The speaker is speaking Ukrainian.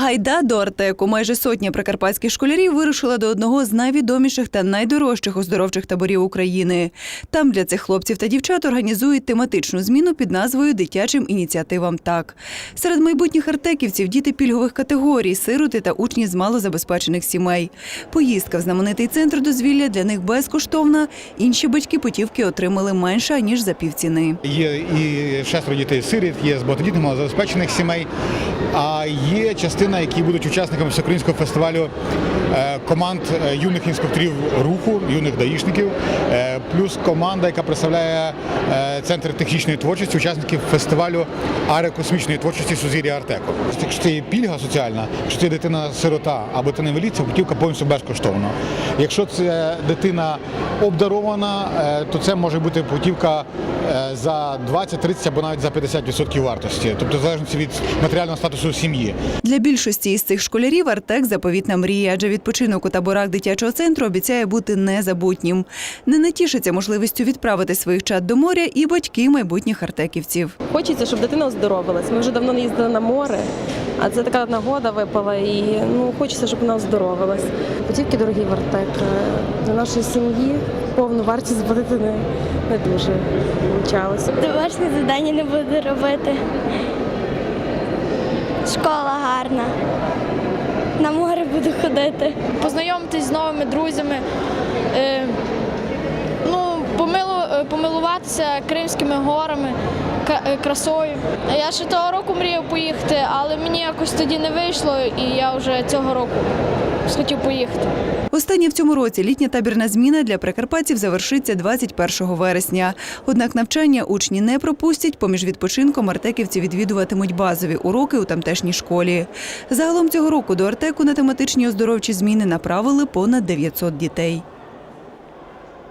Гайда до Артеку. Майже сотня прикарпатських школярів вирушила до одного з найвідоміших та найдорожчих оздоровчих таборів України. Там для цих хлопців та дівчат організують тематичну зміну під назвою Дитячим ініціативам так. Серед майбутніх артеківців діти пільгових категорій, сироти та учні з малозабезпечених сімей. Поїздка в знаменитий центр дозвілля для них безкоштовна. Інші батьки путівки отримали менше ніж за півціни. Є і шестеро дітей сиріт, є з багатодітних малозабезпечених сімей. А є частина, які будуть учасниками всеукраїнського фестивалю команд е, юних інспекторів руху, юних даїшників, е, плюс команда, яка представляє е, центр технічної творчості, учасників фестивалю аерокосмічної творчості Сузір'я Артеко. Якщо це є пільга соціальна, якщо це дитина-сирота або дитина інвалід, це путівка повністю безкоштовна. Якщо це дитина обдарована, е, то це може бути путівка е, за 20, 30 або навіть за 50% вартості, тобто в залежності від матеріального статусу сім'ї. Для більшості із цих школярів Артек заповітна мрія, адже відпочинок у таборах дитячого центру обіцяє бути незабутнім. Не натішиться можливістю відправити своїх чад до моря і батьки майбутніх артеківців. Хочеться, щоб дитина оздоровилась. Ми вже давно не їздили на море, а це така нагода випала, і ну хочеться, щоб вона оздоровилась. Путівки дорогі в Артек. Е, Для нашої сім'ї повну вартість заплатити не, не дуже вчалося. Домашнє завдання не буду робити. На море буду ходити. познайомитись з новими друзями, е, ну, е, помилуватися Кримськими горами, е, красою. Я ще того року мріяв поїхати, але мені якось тоді не вийшло, і я вже цього року схотів поїхати. Останнє в цьому році літня табірна зміна для прикарпатців завершиться 21 вересня. Однак навчання учні не пропустять. Поміж відпочинком артеківці відвідуватимуть базові уроки у тамтешній школі. Загалом цього року до Артеку на тематичні оздоровчі зміни направили понад 900 дітей.